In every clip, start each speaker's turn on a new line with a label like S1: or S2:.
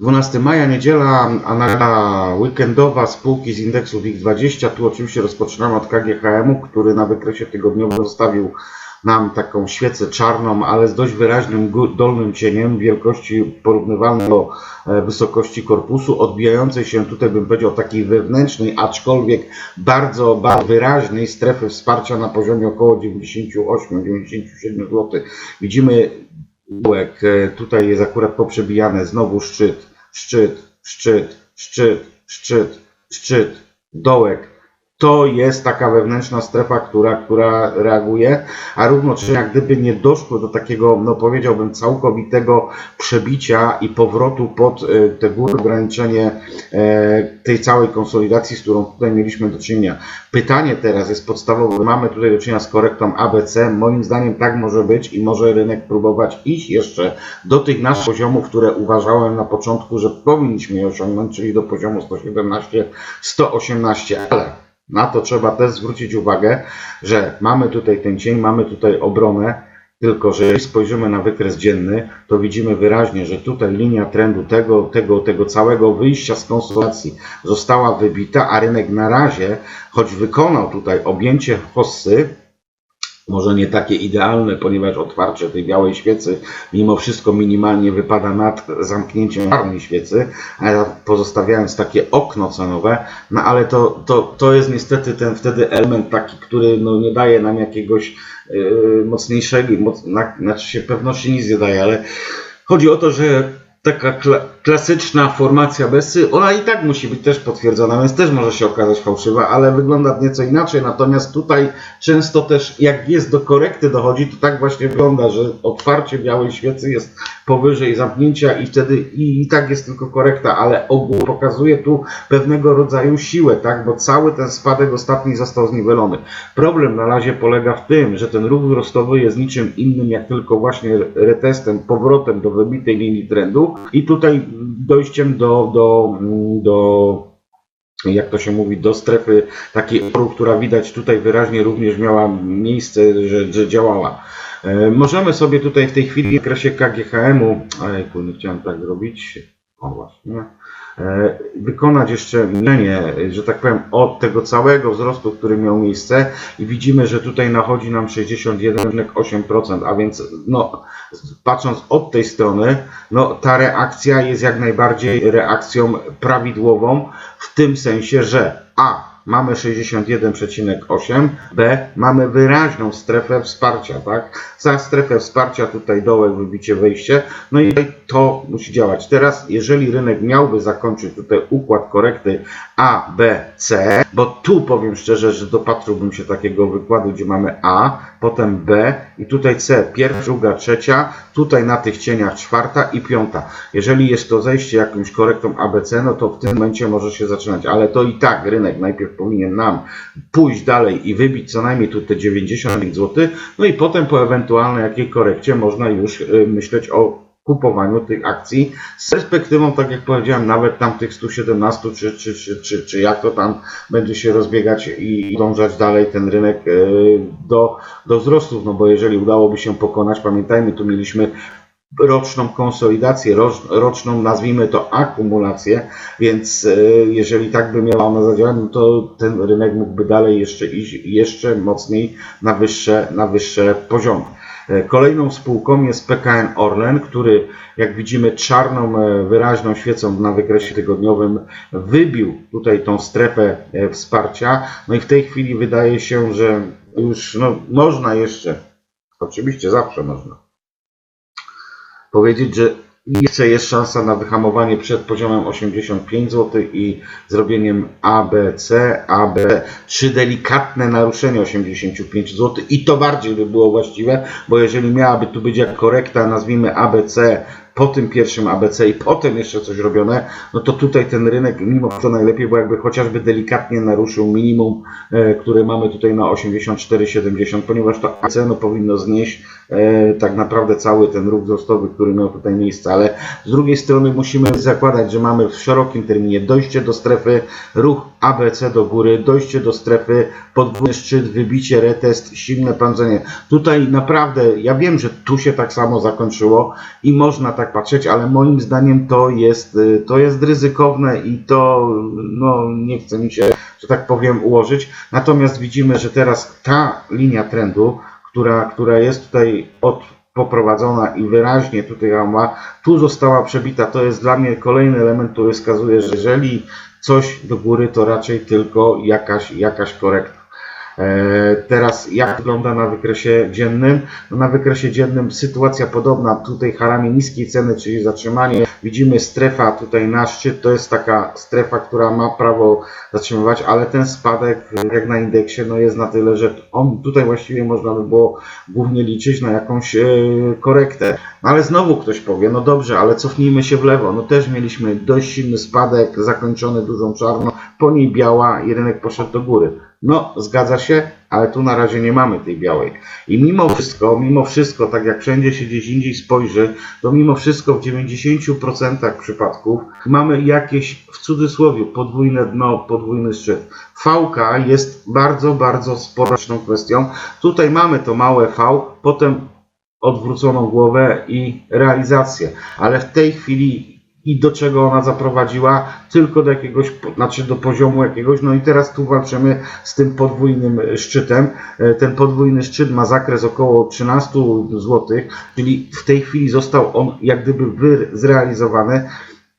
S1: 12 maja, niedziela, analiza weekendowa spółki z indeksu WIG20. Tu oczywiście rozpoczynamy od KGHM-u, który na wykresie tygodniowym zostawił nam taką świecę czarną, ale z dość wyraźnym dolnym cieniem wielkości porównywalnej do e, wysokości korpusu, odbijającej się tutaj bym powiedział takiej wewnętrznej, aczkolwiek bardzo, bardzo wyraźnej strefy wsparcia na poziomie około 98-97 zł. Widzimy dołek, e, tutaj jest akurat poprzebijane, znowu szczyt, szczyt, szczyt, szczyt, szczyt, szczyt, dołek. To jest taka wewnętrzna strefa, która, która reaguje, a równocześnie jak gdyby nie doszło do takiego, no powiedziałbym, całkowitego przebicia i powrotu pod e, te góry ograniczenie e, tej całej konsolidacji, z którą tutaj mieliśmy do czynienia. Pytanie teraz jest podstawowe. Mamy tutaj do czynienia z korektą ABC. Moim zdaniem tak może być i może rynek próbować iść jeszcze do tych naszych poziomów, które uważałem na początku, że powinniśmy je osiągnąć, czyli do poziomu 117, 118, ale na to trzeba też zwrócić uwagę, że mamy tutaj ten cień, mamy tutaj obronę, tylko że jeśli spojrzymy na wykres dzienny, to widzimy wyraźnie, że tutaj linia trendu tego, tego, tego całego wyjścia z konsolidacji została wybita, a rynek na razie, choć wykonał tutaj objęcie hossy, może nie takie idealne, ponieważ otwarcie tej białej świecy mimo wszystko minimalnie wypada nad zamknięciem czarnej świecy, pozostawiając takie okno cenowe, no ale to, to, to jest niestety ten wtedy element taki, który no, nie daje nam jakiegoś yy, mocniejszego, moc, na, znaczy się pewności nic nie daje, ale chodzi o to, że taka kla, klasyczna formacja Bessy, ona i tak musi być też potwierdzona, więc też może się okazać fałszywa, ale wygląda nieco inaczej. Natomiast tutaj często też, jak jest do korekty dochodzi, to tak właśnie wygląda, że otwarcie białej świecy jest powyżej zamknięcia i wtedy i, i tak jest tylko korekta, ale ogół pokazuje tu pewnego rodzaju siłę, tak, bo cały ten spadek ostatni został zniwelony. Problem na razie polega w tym, że ten ruch wzrostowy jest niczym innym jak tylko właśnie retestem, powrotem do wybitej linii trendu i tutaj dojściem do, do, do jak to się mówi, do strefy takiej oporu, która widać tutaj wyraźnie również miała miejsce, że, że działała. E, Możemy sobie tutaj w tej chwili w okresie KGHM-u, ojejku, nie chciałem tak zrobić, o właśnie, wykonać jeszcze mierzenie, że tak powiem, od tego całego wzrostu, który miał miejsce. I widzimy, że tutaj nachodzi nam 61,8%, a więc no, patrząc od tej strony, no, ta reakcja jest jak najbardziej reakcją prawidłową, w tym sensie, że A mamy 61,8, B mamy wyraźną strefę wsparcia, tak? Za strefę wsparcia tutaj dołek wybicie wejście, no i to musi działać. Teraz, jeżeli rynek miałby zakończyć tutaj układ korekty A, B, C, bo tu powiem szczerze, że dopatrzyłbym się takiego wykładu, gdzie mamy A, potem B i tutaj C, pierwsza, druga, trzecia, tutaj na tych cieniach czwarta i piąta. Jeżeli jest to zejście jakąś korektą ABC, no to w tym momencie może się zaczynać, ale to i tak rynek najpierw powinien nam pójść dalej i wybić co najmniej tu te 90 zł, no i potem po ewentualnej jakiej korekcie można już y, myśleć o kupowaniu tych akcji z perspektywą, tak jak powiedziałem, nawet tam tych 117 czy, czy, czy, czy, czy jak to tam będzie się rozbiegać i dążać dalej ten rynek y, do, do wzrostów, no bo jeżeli udałoby się pokonać, pamiętajmy, tu mieliśmy roczną konsolidację, rocz- roczną nazwijmy to akumulację, więc e, jeżeli tak by miała ona zadziałać, no to ten rynek mógłby dalej jeszcze iść jeszcze mocniej na wyższe, na wyższe poziomy. E, Kolejną spółką jest PKN Orlen, który jak widzimy czarną, e, wyraźną świecą na wykresie tygodniowym wybił tutaj tą strefę wsparcia. No i w tej chwili wydaje się, że już no, można jeszcze, oczywiście zawsze można, powiedzieć, że jeszcze jest szansa na wyhamowanie przed poziomem 85 zł i zrobieniem ABC, AB, czy delikatne naruszenie 85 zł i to bardziej by było właściwe, bo jeżeli miałaby tu być jak korekta, nazwijmy ABC, po tym pierwszym ABC i potem jeszcze coś robione, no to tutaj ten rynek mimo to najlepiej, bo jakby chociażby delikatnie naruszył minimum, e, które mamy tutaj na 84,70, ponieważ to AC no, powinno znieść tak naprawdę cały ten ruch wzrostowy, który miał tutaj miejsce, ale z drugiej strony musimy zakładać, że mamy w szerokim terminie dojście do strefy, ruch ABC do góry, dojście do strefy, podwójny szczyt, wybicie, retest, silne pędzenie. Tutaj naprawdę, ja wiem, że tu się tak samo zakończyło i można tak patrzeć, ale moim zdaniem to jest, y, to jest ryzykowne i to no, nie chce mi się, że tak powiem, ułożyć. Natomiast widzimy, że teraz ta linia trendu, która, która jest tutaj od poprowadzona i wyraźnie tutaj ma, tu została przebita. To jest dla mnie kolejny element, który wskazuje, że jeżeli coś do góry, to raczej tylko jakaś, jakaś korekta. E, Teraz jak wygląda na wykresie dziennym? No na wykresie dziennym sytuacja podobna, tutaj harami niskiej ceny, czyli zatrzymanie. Widzimy strefa tutaj na szczyt, to jest taka strefa, która ma prawo zatrzymywać, ale ten spadek jak na indeksie no jest na tyle, że on tutaj właściwie można by było głównie liczyć na jakąś e, korektę. No ale znowu ktoś powie, no dobrze, ale cofnijmy się w lewo. No też mieliśmy dość silny spadek, zakończony dużą czarną, po niej biała i rynek poszedł do góry. No, zgadza się, ale tu na razie nie mamy tej białej. I mimo wszystko, mimo wszystko, tak jak wszędzie się gdzieś indziej spojrzy, to mimo wszystko w 90% przypadków mamy jakieś, w cudzysłowie, podwójne dno, podwójny szczyt. V jest bardzo, bardzo sporą kwestią. Tutaj mamy to małe V, potem odwróconą głowę i realizację. Ale w tej chwili i do czego ona zaprowadziła? Tylko do jakiegoś, znaczy do poziomu jakiegoś. No i teraz tu walczymy z tym podwójnym szczytem. E, Ten podwójny szczyt ma zakres około 13 zł, czyli w tej chwili został on jak gdyby zrealizowany.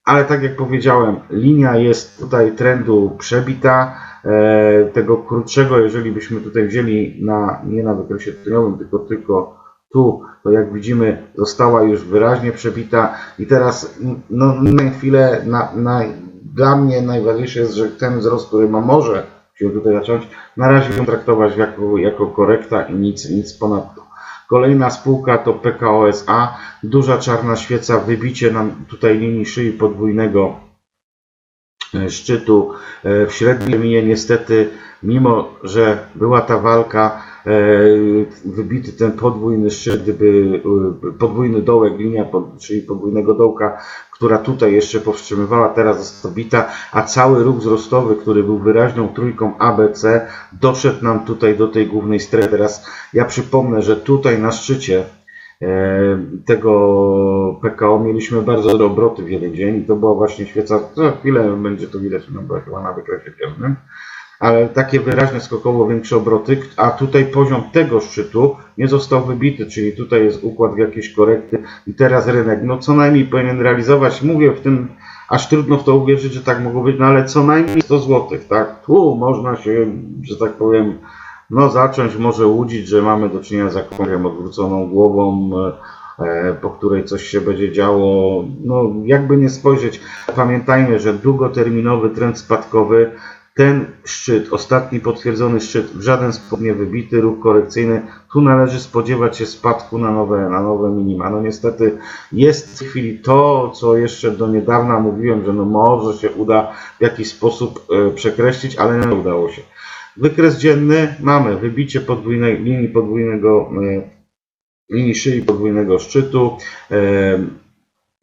S1: Ale tak jak powiedziałem, linia jest tutaj trendu przebita. E, Tego krótszego, jeżeli byśmy tutaj wzięli na, nie na wykresie tygodniowym, tylko tylko tu, to jak widzimy, została już wyraźnie przebita i teraz no, na chwilę, na, na, dla mnie najważniejsze jest, że ten wzrost, który ma może się tutaj zacząć, na razie ją traktować jako, jako korekta i nic, nic ponadto. Kolejna spółka to PKO SA, duża czarna świeca, wybicie nam tutaj linii szyi podwójnego e, szczytu e, w średnim terminie niestety, mimo że była ta walka, wybity ten podwójny szczyt, gdyby e, podwójny dołek, linia, czyli podwójnego dołka, która tutaj jeszcze powstrzymywała, teraz została bita, a cały ruch wzrostowy, który był wyraźną trójką ABC, doszedł nam tutaj do tej głównej strefy. Teraz ja przypomnę, że tutaj na szczycie e, tego PKO mieliśmy bardzo dobre obroty w jeden dzień i to była właśnie świeca, za chwilę będzie to widać, no bo chyba na wykresie dziennym, ale takie wyraźnie skokowo większe obroty, a tutaj poziom tego szczytu nie został wybity, czyli tutaj jest układ w korekty i teraz rynek, no co najmniej powinien realizować, mówię w tym, aż trudno w to uwierzyć, że tak mogło być, no ale co najmniej 100 zł, tak, tu można się, że tak powiem, no zacząć może łudzić, że mamy do czynienia z jakąś odwróconą głową, e, po której coś się będzie działo. No jakby nie spojrzeć, pamiętajmy, że długoterminowy trend spadkowy, ten szczyt, ostatni potwierdzony szczyt, w żaden sposób nie wybity, ruch korekcyjny, tu należy spodziewać się spadku na nowe, na nowe minima. No niestety jest w chwili to, co jeszcze do niedawna mówiłem, że no może się uda w jakiś sposób e, przekreślić, ale nie udało się. Wykres dzienny mamy wybicie podwójnej linii podwójnego e, linii szyi podwójnego szczytu. E,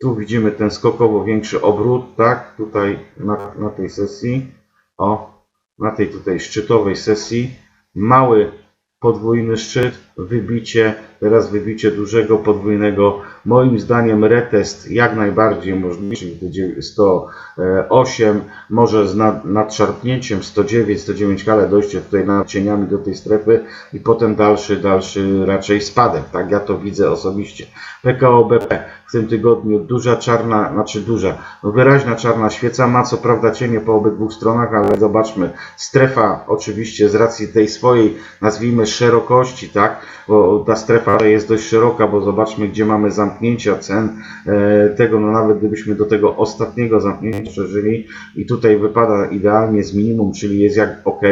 S1: Tu widzimy ten skokowo większy obrót, tak? Tutaj na, na tej sesji. O, na tej tutaj szczytowej sesji. Mały podwójny szczyt, wybicie, teraz wybicie dużego podwójnego. Moim zdaniem retest jak najbardziej możliwy, czyli te dziewię- 108, może z nad, nadszarpnięciem 109, 109, ale dojście tutaj nad cieniami do tej strefy i potem dalszy, dalszy raczej spadek, tak? Ja to widzę osobiście. PKO BP w tym tygodniu duża czarna, znaczy duża, no wyraźna czarna świeca, ma co prawda cienie po obydwu stronach, ale zobaczmy, strefa oczywiście z racji tej swojej, nazwijmy szerokości, tak, bo ta strefa jest dość szeroka, bo zobaczmy, gdzie mamy zamknięcia cen e, tego, no nawet gdybyśmy do tego ostatniego zamknięcia przeżyli i tutaj wypada idealnie z minimum, czyli jest jak ok.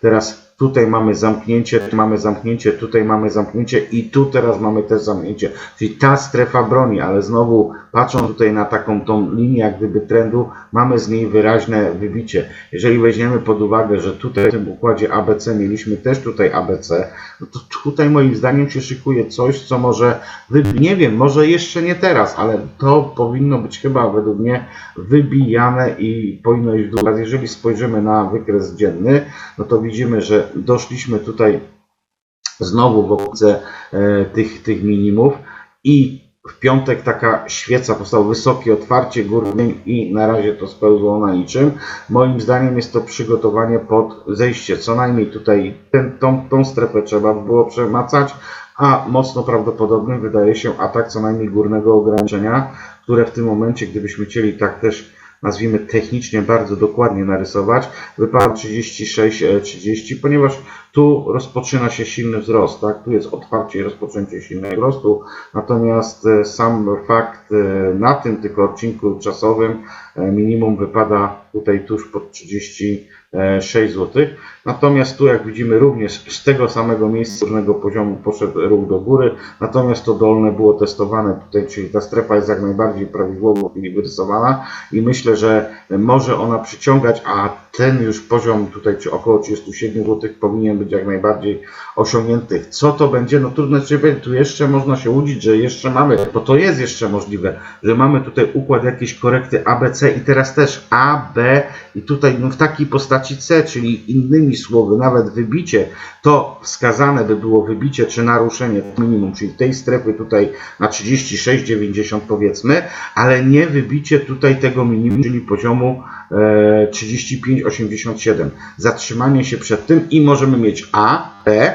S1: Teraz tutaj mamy zamknięcie, tu mamy zamknięcie, tutaj mamy zamknięcie i tu teraz mamy też zamknięcie. Czyli ta strefa broni, ale znowu patrząc tutaj na taką tą linię jak gdyby trendu, mamy z niej wyraźne wybicie. Jeżeli weźmiemy pod uwagę, że tutaj w tym układzie ABC mieliśmy też tutaj ABC, no to tutaj moim zdaniem się szykuje coś, co może, nie wiem, może jeszcze nie teraz, ale to powinno być chyba według mnie wybijane i powinno iść w dół. Jeżeli spojrzymy na wykres dzienny, no to widzimy, że doszliśmy tutaj znowu w okolice e, tych, tych minimów i w piątek taka świeca powstała, wysokie otwarcie górnym i na razie to spełzło na niczym. Moim zdaniem jest to przygotowanie pod zejście. Co najmniej tutaj ten, tą, tą strefę trzeba by było przemacać, a mocno prawdopodobnym wydaje się atak co najmniej górnego ograniczenia, które w tym momencie, gdybyśmy chcieli tak też nazwijmy technicznie bardzo dokładnie narysować, wypada 36-30, ponieważ tu rozpoczyna się silny wzrost, tak? Tu jest otwarcie i rozpoczęcie silnego wzrostu, natomiast e, sam fakt e, na tym tylko odcinku czasowym e, minimum wypada tutaj tuż pod 36 zł. Natomiast tu jak widzimy również z tego samego miejsca różnego poziomu poszedł ruch do góry, natomiast to dolne było testowane tutaj, czyli ta strefa jest jak najbardziej prawidłowo wyrysowana i myślę, że może ona przyciągać, a ten już poziom tutaj, czy około 37 zł powinien być jak najbardziej osiągnięty. Co to będzie? No trudno się powiedzieć, tu jeszcze można się łudzić, że jeszcze mamy, bo to jest jeszcze możliwe, że mamy tutaj układ jakiejś korekty ABC i teraz też A, B i tutaj no, w takiej postaci C, czyli innymi słowy, nawet wybicie, to wskazane by było wybicie czy naruszenie minimum, czyli tej strefy tutaj na 36,90 powiedzmy, ale nie wybicie tutaj tego minimum, czyli poziomu 35,87. Zatrzymanie się przed tym i możemy mieć A, B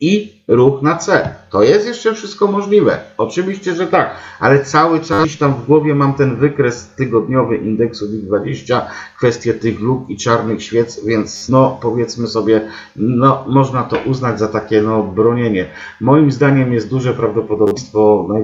S1: i ruch na C. To jest jeszcze wszystko możliwe. Oczywiście, że tak, ale cały czas tam w głowie mam ten wykres tygodniowy indeksu WIG20, kwestie tych luk i czarnych świec, więc no powiedzmy sobie, no można to uznać za takie no bronienie. Moim zdaniem jest duże prawdopodobieństwo, no,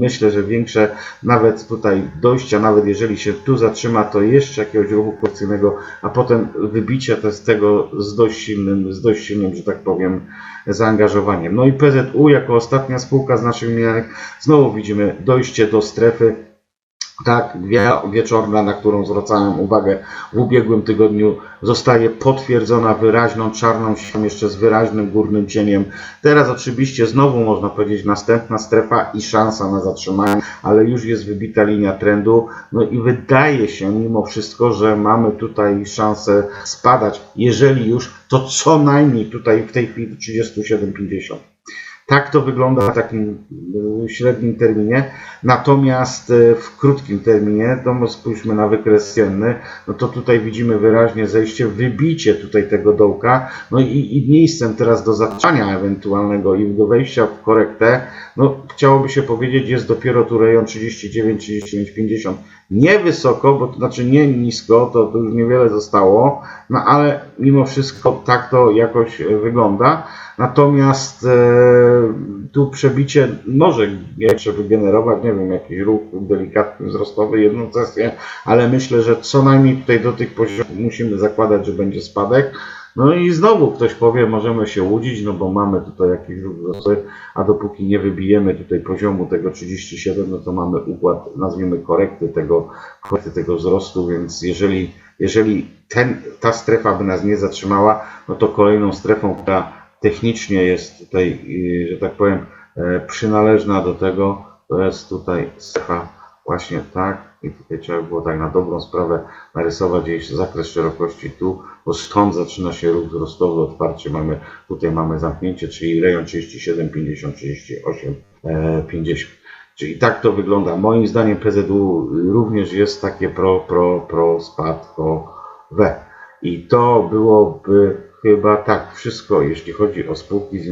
S1: myślę, że większe nawet tutaj dojścia, nawet jeżeli się tu zatrzyma, to jeszcze jakiegoś ruchu korekcyjnego, a potem wybicie te z tego z dość silnym, z dość silnym, że tak powiem, zaangażowaniem. No i PZU jako ostatnia spółka z naszych wymienianych, znowu widzimy dojście do strefy tak wie- wieczorna, na którą zwracałem uwagę w ubiegłym tygodniu, zostaje potwierdzona wyraźną czarną siatką, jeszcze z wyraźnym górnym cieniem. Teraz oczywiście znowu można powiedzieć następna strefa i szansa na zatrzymanie, ale już jest wybita linia trendu. No i wydaje się mimo wszystko, że mamy tutaj szansę spadać. Jeżeli już, to co najmniej tutaj w tej chwili 37,50. Tak to wygląda w takim y, średnim terminie. Natomiast y, w krótkim terminie, to my spójrzmy na wykres dzienny, no to tutaj widzimy wyraźnie zejście, wybicie tutaj tego dołka, no i, i miejscem teraz do zatrzymania ewentualnego i do wejścia w korektę, no chciałoby się powiedzieć, jest dopiero tu rejon 39, 39, 50. Nie wysoko, bo to znaczy nie nisko, to, to już niewiele zostało, no ale mimo wszystko tak to jakoś e, wygląda. Natomiast e, tu przebicie może jeszcze wygenerować, nie wiem, jakiś ruch delikatny, wzrostowy, jedną sesję, ale myślę, że co najmniej tutaj do tych poziomów musimy zakładać, że będzie spadek. No i znowu ktoś powie, możemy się łudzić, no bo mamy tutaj jakiś ruch wzrostowy, a dopóki nie wybijemy tutaj poziomu tego 37, no to mamy układ, nazwijmy korekty tego, korekty tego wzrostu, więc jeżeli, jeżeli ten, ta strefa by nas nie zatrzymała, no to kolejną strefą, która technicznie jest tutaj, y, że tak powiem, e, przynależna do tego, to jest tutaj strefa właśnie tak i tutaj trzeba było tak na dobrą sprawę narysować jej zakres szerokości tu, bo stąd zaczyna się ruch wzrostowy, otwarcie mamy, tutaj mamy zamknięcie, czyli rejon 37, 50, 38, e, 50. Czyli tak to wygląda. Moim zdaniem PZU również jest takie pro, pro, pro spadkowe. I to byłoby chyba tak wszystko, jeśli chodzi o spółki z